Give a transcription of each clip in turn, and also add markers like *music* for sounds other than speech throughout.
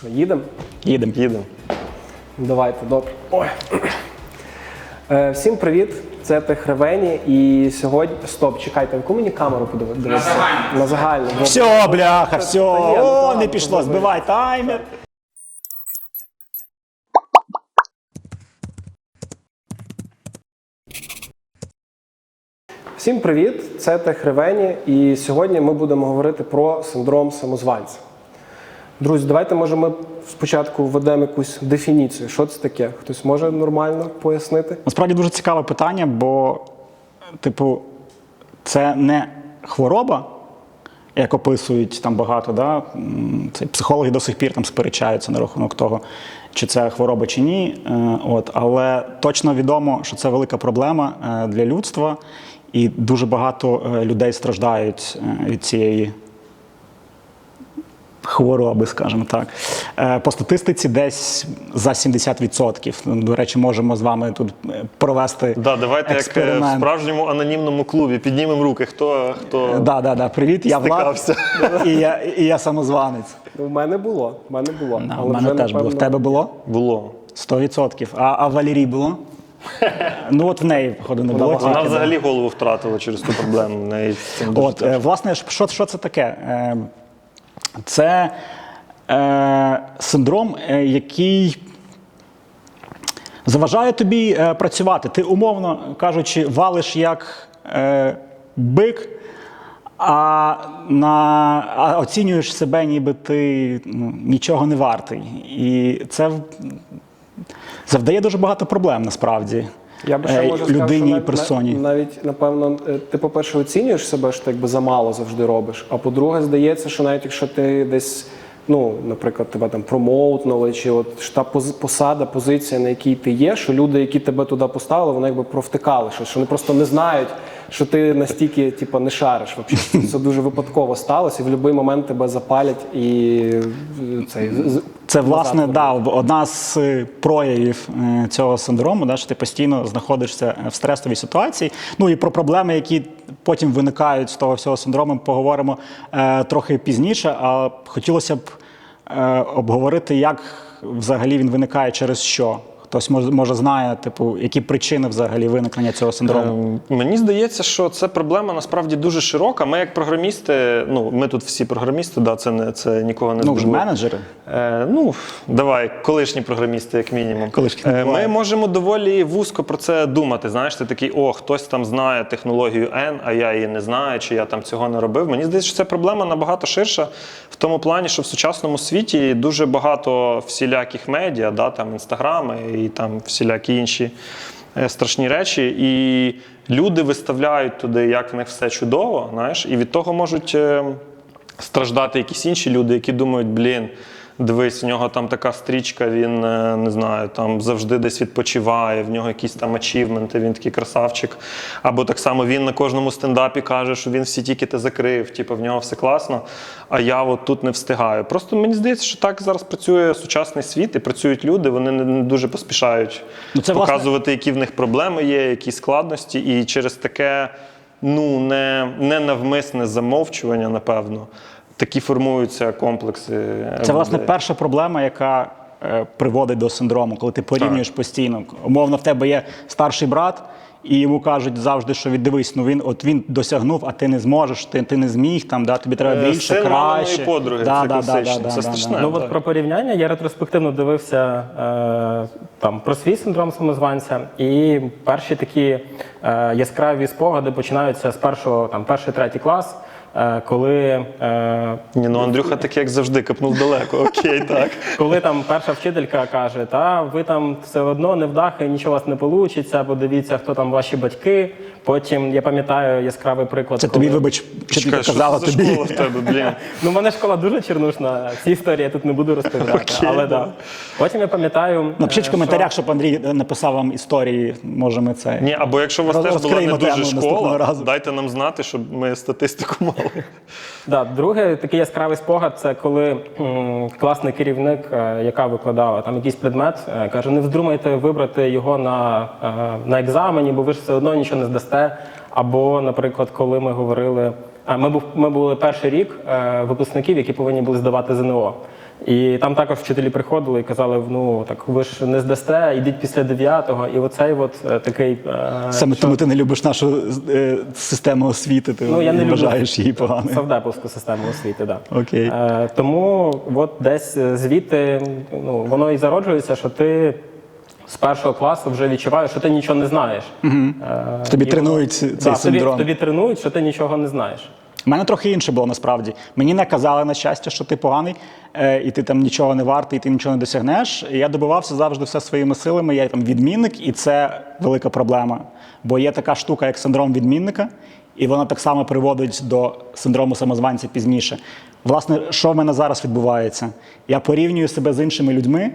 Що, їдемо? Їдемо. Їдемо. Давайте, добре. Ой. Е, всім привіт! Це Техревені. І сьогодні. Стоп, чекайте, яку мені камеру подивитися? На загальну. На Все, бляха, все. О, не пішло. Збивай таймер. Всім привіт! Це Техревені. І сьогодні ми будемо говорити про синдром самозванця. Друзі, давайте може ми спочатку введемо якусь дефініцію. Що це таке? Хтось може нормально пояснити? Насправді дуже цікаве питання, бо, типу, це не хвороба, як описують там багато, да? це психологи до сих пір там сперечаються на рахунок того, чи це хвороба чи ні. Е, От, але точно відомо, що це велика проблема е, для людства, і дуже багато е, людей страждають від цієї хвороби, скажімо так. Е, По статистиці десь за 70%. До речі, можемо з вами тут е, провести Да, давайте як е, в справжньому анонімному клубі піднімемо руки. Хто хто Да, да, да. Привіт, я Влад. *laughs* І я, і я самозванець. У мене було. У мене було. Да, Але у мене вже, теж було. В тебе було? було. 100%. А, а Валерій було? *laughs* Ну от в неї, походу, не було. Вона взагалі голову втратила через ту проблему. В неї От, власне, що, що це таке? Це е, синдром, е, який заважає тобі е, працювати. Ти, умовно кажучи, валиш як е, бик, а, на, а оцінюєш себе, ніби ти ну, нічого не вартий. І це завдає дуже багато проблем насправді. Я би ще е, можу людині що і персоні. нав- навіть напевно, е, ти, по-перше, оцінюєш себе, що ти якби замало завжди робиш. А по-друге, здається, що навіть якщо ти десь, ну, наприклад, тебе там промоутнули, чи от ж та посада, позиція, на якій ти є, що люди, які тебе туди поставили, вони якби провтикали щось, що вони просто не знають, що ти настільки, типу, не шариш. Взагалі. Це дуже випадково сталося, і в будь-який момент тебе запалять і е, цей Це власне да, одна з е, проявів е, цього синдрому, да, що ти постійно знаходишся в стресовій ситуації. Ну і про проблеми, які потім виникають з того всього синдрому, поговоримо е, трохи пізніше. А хотілося б е, обговорити, як взагалі він виникає через що. Хтось може, може знає, типу, які причини взагалі виникнення цього синдрому. Ем, Мені здається, що це проблема насправді дуже широка. Ми, як програмісти, ну ми тут всі програмісти, да, це не це нікого не ну, вже менеджери. Е, ну, давай, колишні програмісти, як мінімум. Колишніх не Е, ми можемо доволі вузько про це думати. Знаєш, ти такий, о, хтось там знає технологію N, а я її не знаю, чи я там цього не робив. Мені здається, що ця проблема набагато ширша в тому плані, що в сучасному світі дуже багато всіляких медіа, да, там інстаграми і там всілякі інші е, страшні речі. І люди виставляють туди, як в них все чудово, знаєш, і від того можуть. е, страждати якісь інші люди, які думають, блін. Дивись, в нього там така стрічка, він е, не знаю, там завжди десь відпочиває, в нього якісь там ачівменти, він такий красавчик. Або так само він на кожному стендапі каже, що він всі тікети закрив, типу в нього все класно, а я от тут не встигаю. Просто мені здається, що так зараз працює сучасний світ і працюють люди, вони не, дуже поспішають Ну, це, власне- показувати, які в них проблеми є, які складності, і через таке ну, не, не навмисне замовчування, напевно. Такі формуються комплекси. е, Це власне перша проблема, яка е, приводить до синдрому, коли ти порівнюєш постійно. Умовно, в тебе є старший брат, і йому кажуть завжди, що віддивись, ну він от він досягнув, а ти не зможеш, ти, ти не зміг там, да, тобі треба Е, більше, син краще. подруги, да, це да, да, да, це да, страшне. да. Ну от про порівняння я ретроспективно дивився е, там про свій синдром самозванця, і перші такі е, яскраві спогади починаються з першого, там перший третій клас, е, коли, е, Ні, ну Андрюха *laughs* так як завжди, капнув далеко. Окей, *laughs* так. коли там перша вчителька каже, та ви там все одно не вдахи, нічого у вас не вийде, подивіться, хто там ваші батьки. Потім я пам'ятаю яскравий приклад. Це коли... тобі, вибач, вчителька Чекай, що це за тобі. школа в тебе, блін. *laughs* Ну, в мене школа дуже чернушна. Ці історії я тут не буду розповідати. Окей, але да. да. Потім я пам'ятаю. Напишіть в е, коментарях, щоб Андрій написав вам історії. Може, ми це. Ні, або якщо у вас теж була не розкриємо дуже тему наступного школа, разу. дайте нам знати, щоб ми статистику мали. Да, другий такий яскравий спогад це коли м, класний керівник, е, яка викладала там якийсь предмет, е, каже: не вздумайте вибрати його на, е, на екзамені, бо ви ж все одно нічого не здасте. Або, наприклад, коли ми говорили, а ми був ми були перший рік е, випускників, які повинні були здавати ЗНО. І там також вчителі приходили і казали: ну так ви ж не здасте, йдіть після 9-го. І оцей от е, такий е, Саме що- тому ти не любиш нашу е, систему освіти, ти Ну, я не вважаєш її поганою. Савдеповську систему освіти, так. Окей. Е, тому от десь звідти ну, воно і зароджується, що ти з першого класу вже відчуваєш, що ти нічого не знаєш. Угу. Тобі тренують цей тобі, синдром. тобі тренують, що ти нічого не знаєш. У мене трохи інше було насправді. Мені не казали на щастя, що ти поганий, е, і ти там нічого не вартий, і ти нічого не досягнеш. І я добивався завжди все своїми силами. Я там відмінник, і це велика проблема. Бо є така штука, як синдром відмінника, і вона так само приводить до синдрому самозванця пізніше. Власне, що в мене зараз відбувається? Я порівнюю себе з іншими людьми,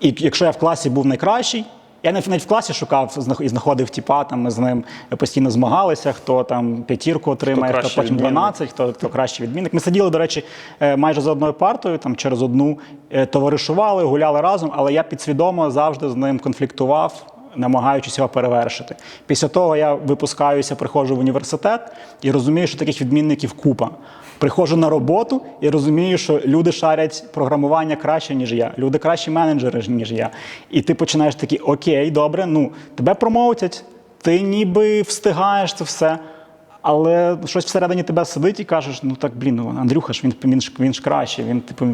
і якщо я в класі був найкращий, я навіть в класі шукав і знаходив тіпа, там ми з ним постійно змагалися, хто там п'ятірку отримає, хто, кращий потім відмінник. 12, хто, хто кращий відмінник. Ми сиділи, до речі, е, майже за одною партою, там через одну е, товаришували, гуляли разом, але я підсвідомо завжди з ним конфліктував. Намагаючись його перевершити. Після того я випускаюся, приходжу в університет і розумію, що таких відмінників купа. Приходжу на роботу і розумію, що люди шарять програмування краще, ніж я. Люди кращі менеджери, ніж я. І ти починаєш такий, окей, добре, ну тебе промоутять, ти ніби встигаєш це все. Але щось всередині тебе сидить і кажеш: ну так, блін, ну Андрюха ж він, він, ж- він ж краще, він типу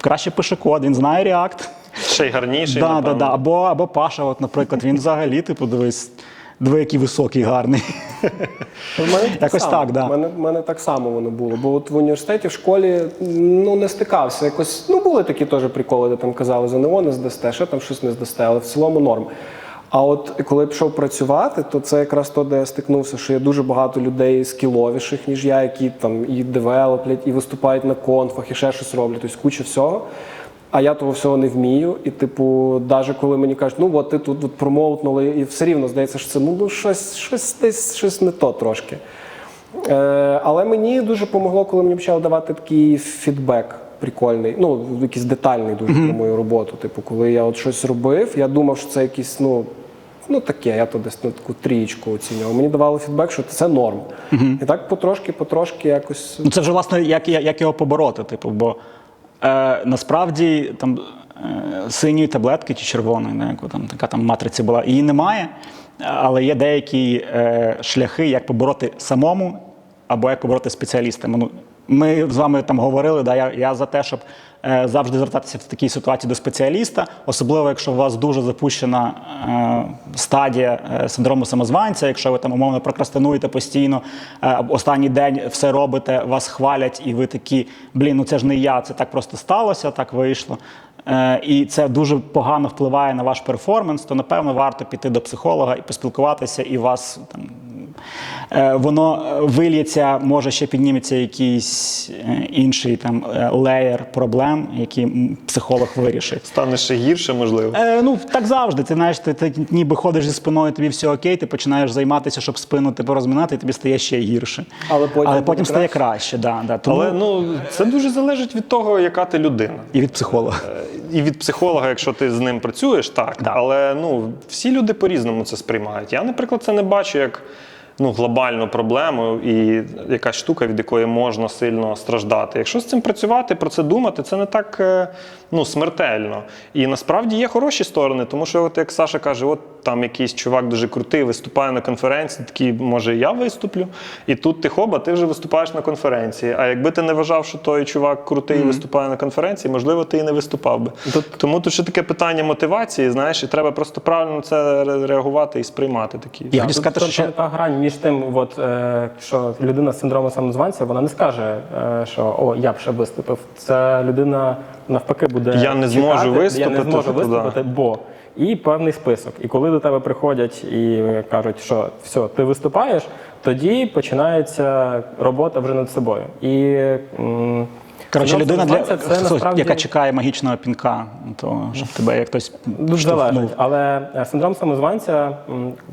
краще пише код, він знає React. Ще й гарніший. Да, да, да. Або, або Паша, от, наприклад, він взагалі, типу, дивись, диви, який високий, гарний. В мене Якось само. так, да. Мене, мене так само воно було. Бо от в університеті, в школі ну, не стикався. Якось, ну, були такі теж приколи, де там казали, за НО не здасте, ще там щось не здасте, але в цілому норм. А от коли я пішов працювати, то це якраз то, де я стикнувся, що є дуже багато людей скіловіших, ніж я, які там і девелоплять, і виступають на конфах, і ще щось роблять, тобто куча всього. А я того всього не вмію. І, типу, навіть коли мені кажуть, ну от ти тут от промоутнули, і все рівно здається, що це ну, ну щось, щось десь щось не то трошки. Е, але мені дуже помогло, коли мені почали давати такий фідбек прикольний, ну, якийсь детальний дуже про мою роботу. Типу, коли я от щось робив, я думав, що це якийсь, ну. Ну таке, я то десь на таку трієчку оцінював. Мені давали фідбек, що це норм. І так потрошки, потрошки якось. Ну це вже власне як, як його побороти, типу, бо е, насправді там е, синьої таблетки чи червоної, не, яку там така там матриця була, її немає, але є деякі е, шляхи, як побороти самому або як побороти спеціалістами. Ну, ми з вами там говорили, да, я, я за те, щоб е, завжди звертатися в такій ситуації до спеціаліста, особливо якщо у вас дуже запущена е, стадія е, синдрому самозванця, якщо ви там умовно прокрастинуєте постійно, е, останній день все робите, вас хвалять, і ви такі, блін, ну це ж не я, це так просто сталося, так вийшло. Е, і це дуже погано впливає на ваш перформанс, то напевно варто піти до психолога і поспілкуватися, і вас там воно е, вильється, може ще підніметься якийсь е, інший там е, леєр проблем, які психолог вирішить. Стане ще гірше, можливо. Е, ну так завжди. Ти знаєш, ти, ти ніби ходиш зі спиною, тобі все окей, ти починаєш займатися, щоб спину типу, розминати, і тобі стає ще гірше. Але потім буде потім стає краще. краще. Да, да. Тому... Але ну це дуже залежить від того, яка ти людина. І від психолога. І від психолога, якщо ти з ним працюєш, так. Да. Але ну, всі люди по-різному це сприймають. Я, наприклад, це не бачу як ну, глобальну проблему і якась штука, від якої можна сильно страждати. Якщо з цим працювати, про це думати, це не так е, ну, смертельно. І насправді є хороші сторони, тому що, от як Саша каже, от там якийсь чувак дуже крутий, виступає на конференції, такий, може, я виступлю. І тут ти хоба, ти вже виступаєш на конференції. А якби ти не вважав, що той чувак крутий і виступає на конференції, можливо, ти і не виступав би. Тому тут ще таке питання мотивації, знаєш, і треба просто правильно це реагувати і сприймати такі. Я хочу сказати, що ще та грань між тим, от, е, що людина з синдромом самозванця, вона не скаже, е, що о, я б ще виступив. Це людина навпаки буде. Я не зможу чекати, Я не зможу виступити, бо. І певний список. І коли до тебе приходять і кажуть, що все, ти виступаєш, тоді починається робота вже над собою. І коротше, людина, для, це насправді яка чекає магічного пінка, то щоб тебе як хтось Дуже залежить. Але е, синдром самозванця,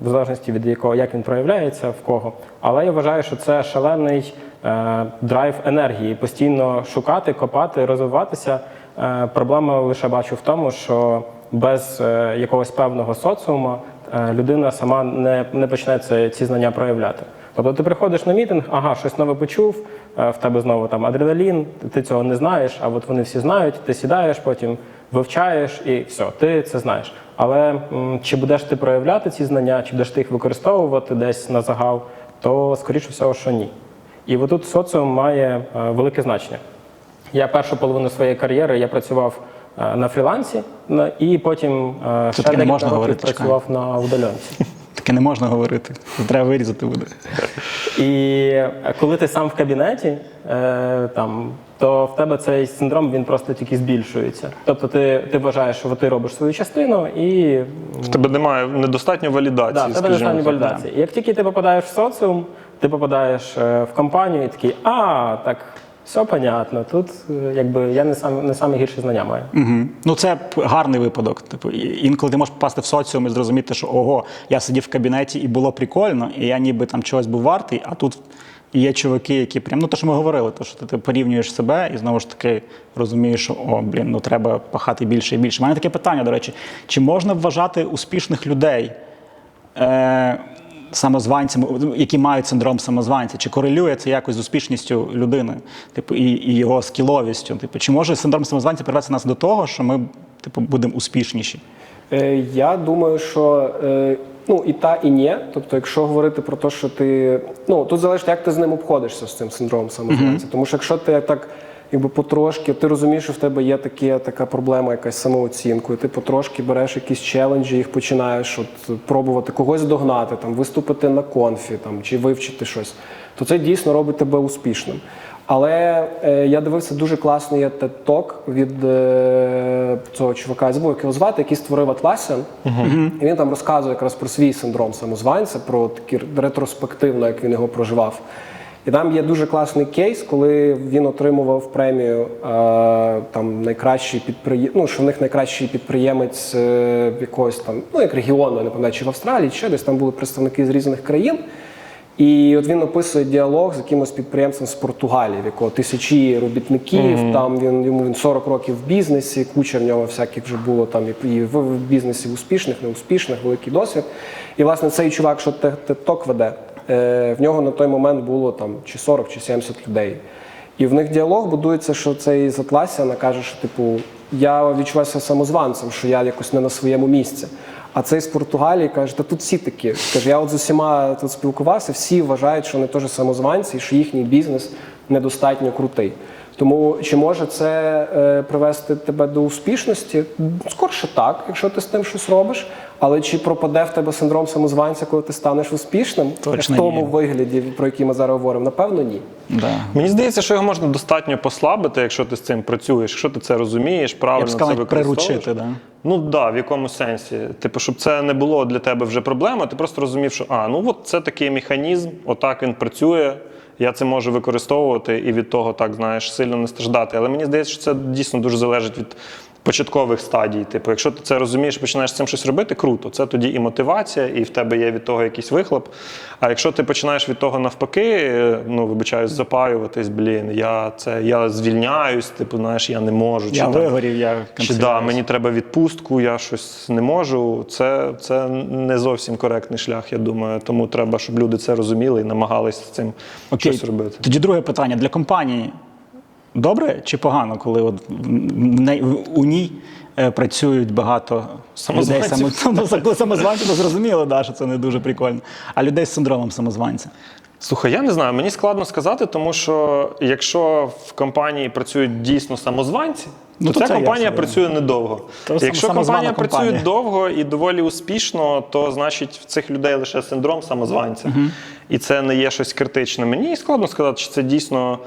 в залежності від якого як він проявляється, в кого. Але я вважаю, що це шалений е, драйв енергії, постійно шукати, копати, розвиватися. Е, проблема лише бачу в тому, що без е, якогось певного соціуму е, людина сама не, не почне це, ці знання проявляти. Тобто ти приходиш на мітинг, ага, щось нове почув, в тебе знову там адреналін, ти цього не знаєш, а от вони всі знають, ти сідаєш, потім вивчаєш і все, ти це знаєш. Але чи будеш ти проявляти ці знання, чи будеш ти їх використовувати десь на загал, то скоріше всього, що ні. І отут соціум має е, велике значення. Я першу половину своєї кар'єри я працював е, на фрілансі, і потім е, ще не можна років говорити, працював на удаленці. Таке не можна говорити. Треба вирізати буде. І коли ти сам в кабінеті, е, там, то в тебе цей синдром він просто тільки збільшується. Тобто ти, ти вважаєш, що ти робиш свою частину і В тебе немає недостатньо валідації. Да, в тебе недостатньо валідації. І Як тільки ти попадаєш в соціум, ти попадаєш е, в компанію і такий, а, так, все понятно. Тут е, якби я не сам не самі гірші знання маю. Угу. Ну це гарний випадок. Типу, інколи ти можеш попасти в соціум і зрозуміти, що ого, я сидів в кабінеті і було прикольно, і я ніби там чогось був вартий, а тут є чуваки, які прям, ну то що ми говорили, то що ти, ти порівнюєш себе і знову ж таки розумієш, що о, блін, ну треба пахати більше і більше. У мене таке питання, до речі, чи можна вважати успішних людей? Е, Самозванцями, які мають синдром самозванця, чи корелює це якось з успішністю людини, типу, і, і його скіловістю? Типу, чи може синдром самозванця привести нас до того, що ми типу, будемо успішніші? Е, Я думаю, що е, ну і та, і ні. Тобто, якщо говорити про те, що ти ну тут залежить, як ти з ним обходишся з цим синдромом самозванця. Тому що якщо ти так. Якби потрошки, ти розумієш, що в тебе є такі, така проблема, якась з самооцінкою. Ти потрошки береш якісь челенджі, їх починаєш от, пробувати когось догнати, там, виступити на конфі там, чи вивчити щось, то це дійсно робить тебе успішним. Але е, я дивився дуже класний є TED-ток від е, цього чувака, забув, як його звати, який створив Atlassian. І він там розказує якраз про свій синдром самозванця, про такі ретроспективно, як він його проживав. І там є дуже класний кейс, коли він отримував премію е, там найкращий підприєм... ну, що в них найкращий підприємець е, якогось там, ну як регіону, я не пам'ятаю, чи в Австралії, чи ще десь там були представники з різних країн. І от він описує діалог з якимось підприємцем з Португалії, в якого тисячі робітників. Там він йому він 40 років в бізнесі, куча в нього всяких вже було там і, в, бізнесі успішних, неуспішних, великий досвід. І власне цей чувак, що ток веде, в нього на той момент було там чи 40, чи 70 людей. І в них діалог будується, що цей з Атласіана каже, що типу я відчуваюся самозванцем, що я якось не на своєму місці. А цей з Португалії каже, та тут всі такі. Каже, я от з усіма тут спілкувався, всі вважають, що вони теж самозванці, і що їхній бізнес недостатньо крутий. Тому чи може це е, привести тебе до успішності? Скорше так, якщо ти з тим щось робиш. Але чи пропаде в тебе синдром самозванця, коли ти станеш успішним? Точно в тому ні. вигляді, про який ми зараз говоримо? Напевно, ні. Да. Мені здається, що його можна достатньо послабити, якщо ти з цим працюєш, якщо ти це розумієш, правильно Я б сказав, це використовуєш. приручити, да? Ну так, да, в якому сенсі. Типу, щоб це не було для тебе вже проблема, ти просто розумів, що а, ну от це такий механізм, отак він працює. Я це можу використовувати і від того так знаєш сильно не страждати. Але мені здається, що це дійсно дуже залежить від початкових стадій. Типу, якщо ти це розумієш, починаєш з цим щось робити, круто. Це тоді і мотивація, і в тебе є від того якийсь вихлоп. А якщо ти починаєш від того навпаки, е, ну вибачаюсь, запаюватись, блін, я це я звільняюсь, типу, знаєш, я не можу. Я там- вигорів, я чи да, мені треба відпустку, я щось не можу. Це, це не зовсім коректний шлях, я думаю. Тому треба, щоб люди це розуміли і намагалися з цим Окей. щось робити. Тоді друге питання. Для компанії добре чи погано, коли от у ній е, працюють багато людей Самозванців. то зрозуміло, да, що це не дуже прикольно. А людей з синдромом самозванця. Слухай, я не знаю, мені складно сказати, тому що якщо в компанії працюють дійсно самозванці, Ну, то, то ця компанія ясно, да. працює недовго. То якщо компанія працює компанія. довго і доволі успішно, то значить в цих людей лише синдром самозванця. І це не є щось критичне. Мені складно сказати, чи це дійсно.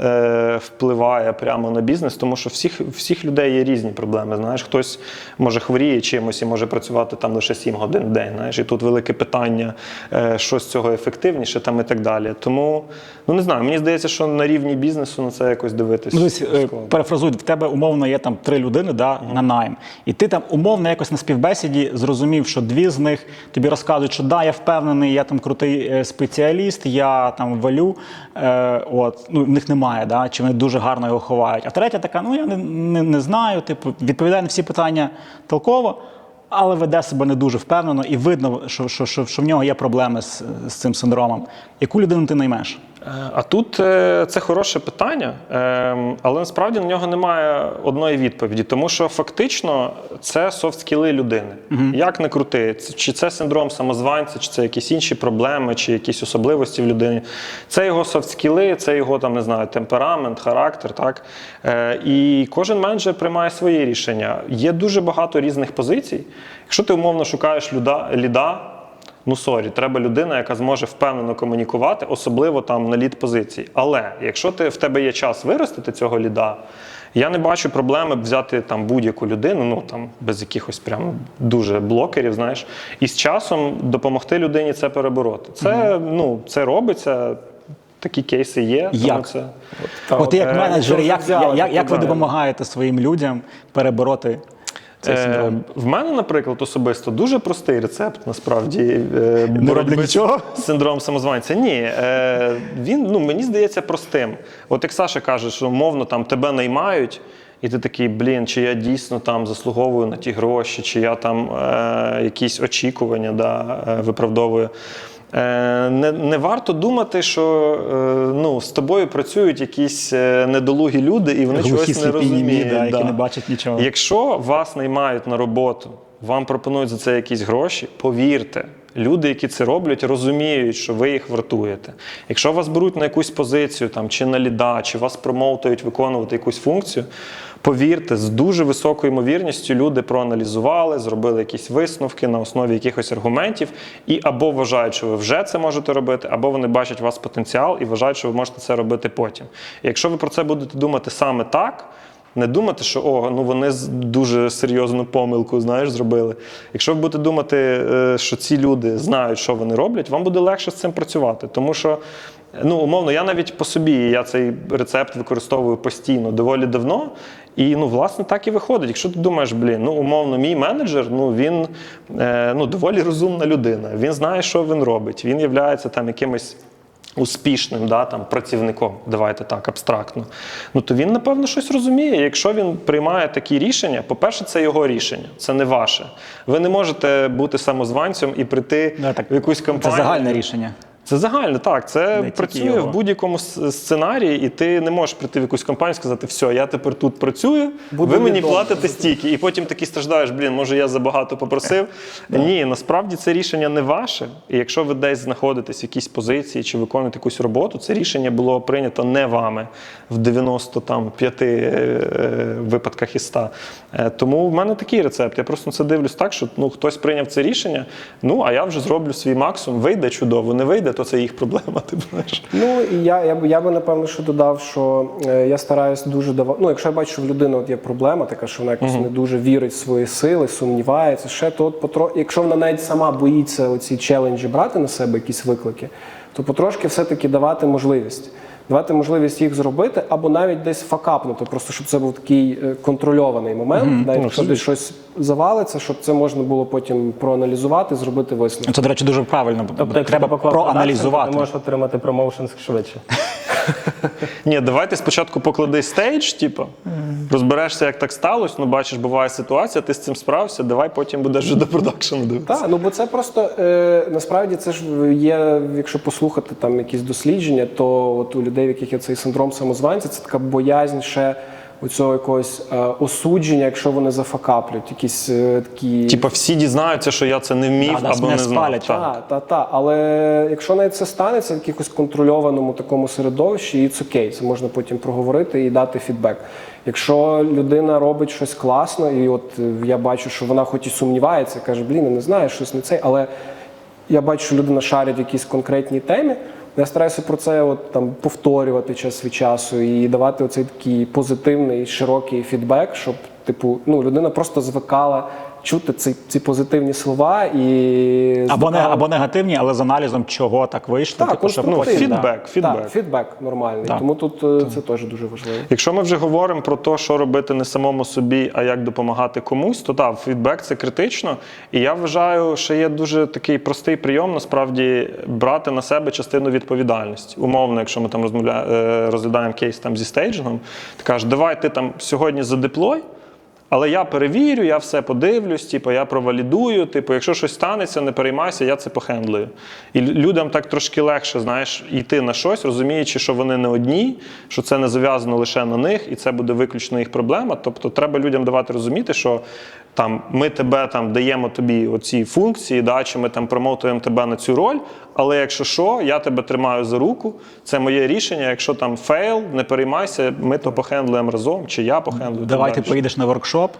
Е, Впливає прямо на бізнес, тому що всіх, всіх людей є різні проблеми. Знаєш, хтось може хворіє чимось і може працювати там лише 7 годин в день. Знаєш, і тут велике питання, е, що з цього ефективніше, там і так далі. Тому ну не знаю, мені здається, що на рівні бізнесу на це якось дивитись. Ну, дивись, е, в тебе умовно є там три людини да, на найм. І ти там умовно якось на співбесіді зрозумів, що дві з них тобі розказують, що да, я впевнений, я там крутий спеціаліст, я там валю. Е, от, ну, в них немає, да, чи вони дуже гарно його ховають. А третя така, ну я не, не, не знаю, типу, відповідає на всі питання толково. але веде себе не дуже впевнено, і видно, що, що, що, що в нього є проблеми з, з цим синдромом. Яку людину ти наймеш? А тут е, це хороше питання, ем, але насправді на нього немає одної відповіді, тому що фактично це софт-скіли людини. Як не крути, чи це синдром самозванця, чи це якісь інші проблеми, чи якісь особливості в людині. Це його софт-скіли, це його там не знаю, темперамент, характер. Так? Е, І кожен менеджер приймає свої рішення. Є дуже багато різних позицій. Якщо ти умовно шукаєш люда, ліда. Ну сорі, треба людина, яка зможе впевнено комунікувати, особливо там на лід позиції. Але якщо ти в тебе є час виростити цього ліда, я не бачу проблеми взяти там будь-яку людину, ну там без якихось прям дуже блокерів, знаєш, і з часом допомогти людині це перебороти. Це ну це робиться. Такі кейси є. тому Як? Це... Та От ти як е, менеджер, як, як, як, ви допомагаєте своїм людям перебороти цей Е, синдром? в мене, наприклад, особисто дуже простий рецепт, насправді. е, боротьби нічого? з *laughs* Синдром самозванця. Ні, е, він ну, мені здається простим. От як Саша каже, що мовно там тебе наймають. І ти такий, блін, чи я дійсно там заслуговую на ті гроші, чи я там е, якісь очікування да, е, виправдовую. Е, не, не варто думати, що е, ну, з тобою працюють якісь е, недолугі люди, і вони Глухі, чогось не розуміють. да, які не бачать нічого. Якщо вас наймають на роботу, вам пропонують за це якісь гроші, повірте, люди, які це роблять, розуміють, що ви їх вартуєте. Якщо вас беруть на якусь позицію, там, чи на ліда, чи вас промоутують виконувати якусь функцію, повірте, з дуже високою ймовірністю люди проаналізували, зробили якісь висновки на основі якихось аргументів, і або вважають, що ви вже це можете робити, або вони бачать у вас потенціал і вважають, що ви можете це робити потім. І якщо ви про це будете думати саме так. Не думати, що о, ну вони дуже серйозну помилку знаєш, зробили. Якщо ви будете думати, е, що ці люди знають, що вони роблять, вам буде легше з цим працювати. Тому що, ну, умовно, я навіть по собі я цей рецепт використовую постійно, доволі давно. І ну, власне, так і виходить. Якщо ти думаєш, блін, ну умовно, мій менеджер, ну він е, ну, доволі розумна людина. Він знає, що він робить. Він є там якимось успішним да, там, працівником, давайте так, абстрактно, ну то він, напевно, щось розуміє. Якщо він приймає такі рішення, по-перше, це його рішення, це не ваше. Ви не можете бути самозванцем і прийти Да, так, в якусь Це загальне рішення. Це загально, так. Це Не працює в будь-якому сценарії, і ти не можеш прийти в якусь компанію і сказати, все, я тепер тут працюю, Буду ви мені платите стільки. І потім такий страждаєш, блін, може я забагато попросив. *laughs* Ні, насправді це рішення не ваше. І якщо ви десь знаходитесь в якійсь позиції чи виконуєте якусь роботу, це рішення було прийнято не вами в 95 е, е, випадках із 100. Е, Тому в мене такий рецепт. Я просто на це дивлюсь так, що ну, хтось прийняв це рішення, ну а я вже зроблю свій максимум. Вийде чудово, не вийде, то це їх проблема. *laughs* Ти знаєш. Ну і я, я, я би напевно що додав, що е, я стараюсь дуже давати. Ну, якщо я бачу, що в людини от є проблема, така що вона якось не дуже вірить в свої сили, сумнівається, ще то от потро... якщо вона навіть сама боїться оці челенджі брати на себе якісь виклики, то потрошки все-таки давати можливість. Давати можливість їх зробити, або навіть десь факапнути, просто щоб це був такий е, контрольований момент, навіть якщо десь щось завалиться, щоб це можна було потім проаналізувати, зробити висновок. Це, до речі, дуже правильно. Тобто, Треба проаналізувати. Ти можеш отримати промоушен швидше. *laughs* Ні, давайте спочатку поклади стейдж, типу, розберешся, як так сталося. Ну, бачиш, буває ситуація, ти з цим справився, давай потім будеш вже до продакшену дивитися. Так, ну бо це просто е, насправді це ж є, якщо послухати там якісь дослідження, то от у людей, в яких є цей синдром самозванця, це така боязнь ще оцього якогось е, осудження, якщо вони зафакаплють, якісь е, такі. Типа всі дізнаються, що я це не вмів Да, або не знав. спалять. Так. Та, та, та. Але якщо навіть це станеться в якихось контрольованому такому середовищі, і це окей, це можна потім проговорити і дати фідбек. Якщо людина робить щось класно, і от е, я бачу, що вона хоч і сумнівається, каже, блін, я не знаю, щось не цей, але я бачу, що людина шарить в якійсь конкретній темі. Я стараюся про це от, там, повторювати час від часу і давати оцей такий позитивний, широкий фідбек, щоб типу, ну, людина просто звикала чути ці, ці позитивні слова і Або, не, або негативні, але з аналізом, чого так вийшло. Так, типу, щоб ну, фідбек, Так, фідбек. Так, фідбек нормальний. Так. Тому тут е, це теж дуже важливо. Якщо ми вже говоримо про те, що робити не самому собі, а як допомагати комусь, то так, фідбек це критично. І я вважаю, що є дуже такий простий прийом насправді брати на себе частину відповідальності. Умовно, якщо ми там розмовля... е, розглядаємо кейс там зі стейджингом, ти кажеш, давай ти там сьогодні задеплой. Але я перевірю, я все подивлюсь, типу, я провалідую. Типу, якщо щось станеться, не переймайся, я це похендлюю. І людям так трошки легше, знаєш, йти на щось, розуміючи, що вони не одні, що це не зав'язано лише на них, і це буде виключно їх проблема. Тобто, треба людям давати розуміти, що там ми тебе там даємо тобі оці функції, да, чи ми там промотуємо тебе на цю роль. Але якщо що, я тебе тримаю за руку, це моє рішення. Якщо там фейл, не переймайся, ми то похендлюємо разом, чи я похендлюю. Давай ти поїдеш на воркшоп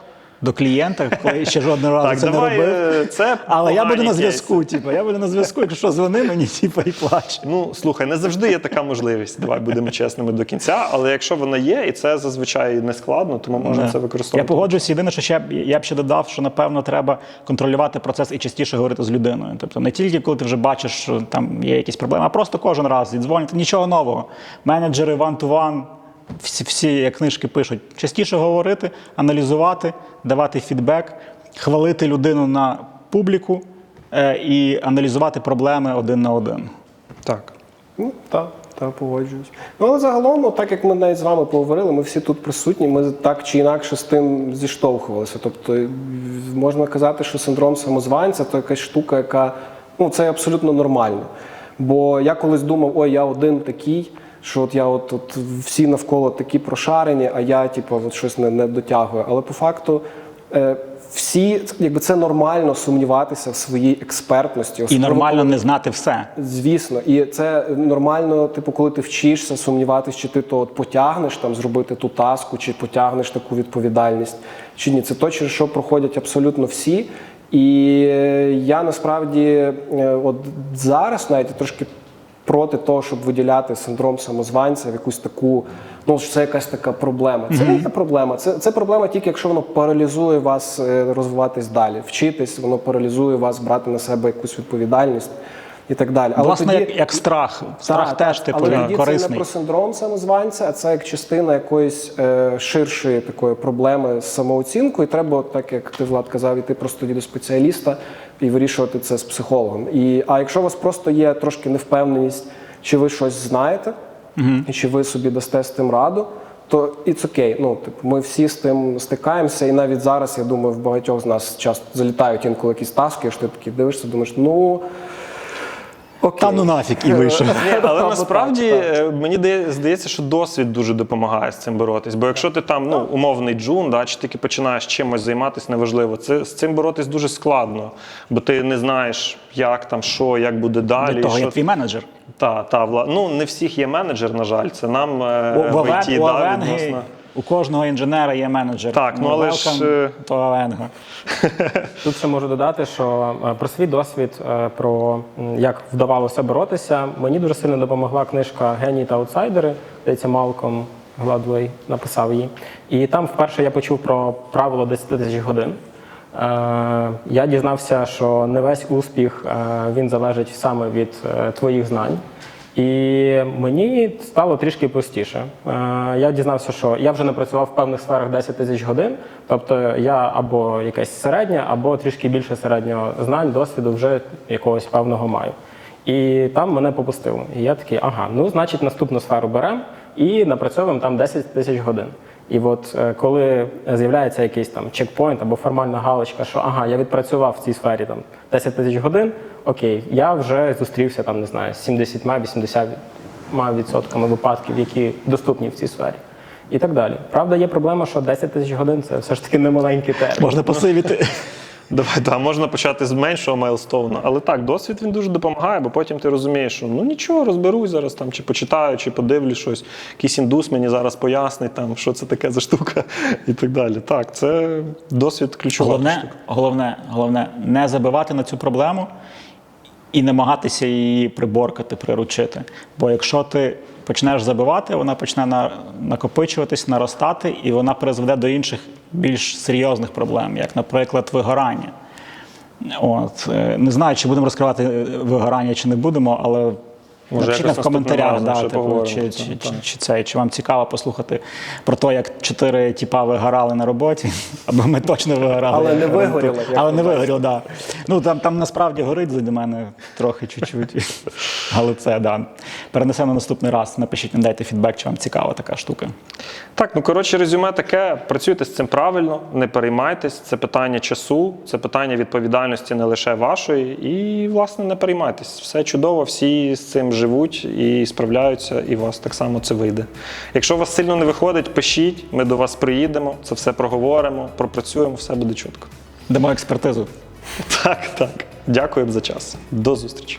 до клієнта, коли ще жодного разу Так, це давай не робив. е, це Але я буду на зв'язку, типу, я буду на зв'язку, якщо що, дзвони мені, *laughs* типу, і плач. Ну, слухай, не завжди є така можливість. Давай будемо чесними до кінця. Але якщо вона є, і це зазвичай не складно, тому можна Да. це Я використовувати. погоджуюсь. Єдине, що ще я б ще додав, що напевно треба контролювати процес і частіше говорити з людиною. Тобто не тільки коли ти вже бачиш, що там є якісь проблеми, а просто кожен раз віддзвонити. Нічого нового. Менеджери one-to-one, всі, всі книжки пишуть, частіше говорити, аналізувати, давати фідбек, хвалити людину на публіку е, і аналізувати проблеми один на один. Так. Ну, так, так, погоджуюсь. Ну, але загалом, так як ми навіть з вами поговорили, ми всі тут присутні, ми так чи інакше з тим зіштовхувалися. Тобто, можна казати, що синдром самозванця то якась штука, яка ну, це абсолютно нормально. Бо я колись думав, ой, я один такий, що от я от, от всі навколо такі прошарені, а я, типу, от щось не, не дотягую. Але по факту. е, Всі, якби це нормально сумніватися в своїй експертності. І особливо, нормально не знати все. Звісно, і це нормально, типу, коли ти вчишся сумніватись, чи ти то от потягнеш там зробити ту таску, чи потягнеш таку відповідальність, чи ні. Це то, через що проходять абсолютно всі. І е, я насправді е, от зараз навіть трошки проти того, щоб виділяти синдром самозванця в якусь таку, ну що це якась така проблема. Це не є проблема. Це, це проблема тільки якщо воно паралізує вас е, розвиватись далі, вчитись, воно паралізує вас брати на себе якусь відповідальність і так далі. Власне, як, як страх. Страх Так, теж типу але тоді це не про синдром самозванця, а це як частина якоїсь е, ширшої такої проблеми з самооцінкою. І треба, так як ти Влад казав, іти просто тоді до спеціаліста і вирішувати це з психологом. І, а якщо у вас просто є трошки невпевненість, чи ви щось знаєте, і чи ви собі дасте з тим раду. То it's окей. Ну, типу, ми всі з тим стикаємося, і навіть зараз, я думаю, в багатьох з нас часто залітають інколи якісь таски, що ти такий дивишся, думаєш, ну окей. Та ну нафіг і вийшов. Але *laughs* насправді так, так. е, мені здається, що досвід дуже допомагає з цим боротись. Бо якщо ти там ну умовний джун, да, чи тільки починаєш чимось займатися, неважливо, це з цим боротись дуже складно, бо ти не знаєш, як там, що, як буде далі. Від того, що... як твій менеджер. Та, та, вла... Ну, не всіх є менеджер, на жаль. Це нам е, в, у да, відносно. У кожного інженера є менеджер. Так, ну, але ж, welcome е, Авенга. *laughs* Тут ще можу додати, що е, про свій досвід, е, про як вдавалося боротися, мені дуже сильно допомогла книжка Генії та аутсайдери. Здається, Малком Гладвей написав її. І там вперше я почув про правило 10 тисяч годин. Я дізнався, що не весь успіх він залежить саме від твоїх знань. І мені стало трішки простіше. Е, Я дізнався, що я вже не працював в певних сферах 10 тисяч годин. Тобто я або якесь середнє, або трішки більше середнього знань, досвіду вже якогось певного маю. І там мене попустило. І я такий, ага, ну значить наступну сферу беремо і напрацьовуємо там 10 тисяч годин. І от е, коли з'являється якийсь там чекпоінт або формальна галочка, що ага, я відпрацював в цій сфері там 10 тисяч годин, окей, я вже зустрівся там, не знаю, з 70-80 відсотками випадків, які доступні в цій сфері. І так далі. Правда, є проблема, що 10 тисяч годин це все ж таки не маленький термін. Можна посивіти. Давай, так, можна почати з меншого майлстоуна. Але так, досвід він дуже допомагає, бо потім ти розумієш, що ну нічого, розберусь зараз там, чи почитаю, чи подивлюсь щось. Якийсь індус мені зараз пояснить, там, що це таке за штука і так далі. Так, це досвід ключова Головне, головне, головне не забивати на цю проблему і намагатися її приборкати, приручити. Бо якщо ти почнеш забивати, вона почне на- накопичуватись, наростати, і вона призведе до інших більш серйозних проблем, як, наприклад, вигорання. От, е, не знаю, чи будемо розкривати е, вигорання, чи не будемо, але Може, Напишіть в коментарях, да, типу, чи, чи, чи, чи, це, чи вам цікаво послухати про те, як чотири тіпа вигорали на роботі, *laughs* або ми точно вигорали. Але не вигоріли, Але не бачите. вигоріло, так. Ну там, там насправді горить для мене трохи чуть-чуть. *laughs* Але це да. Перенесемо наступний раз. Напишіть, не дайте фідбек, чи вам цікава така штука. Так, ну коротше, резюме таке: працюйте з цим правильно, не переймайтесь. Це питання часу, це питання відповідальності не лише вашої. І, власне, не переймайтесь. Все чудово, всі з цим живуть і справляються, і у вас так само це вийде. Якщо у вас сильно не виходить, пишіть, ми до вас приїдемо, це все проговоримо, пропрацюємо, все буде чітко. Дамо експертизу. *laughs* Так, так. Дякую за час. До зустрічі.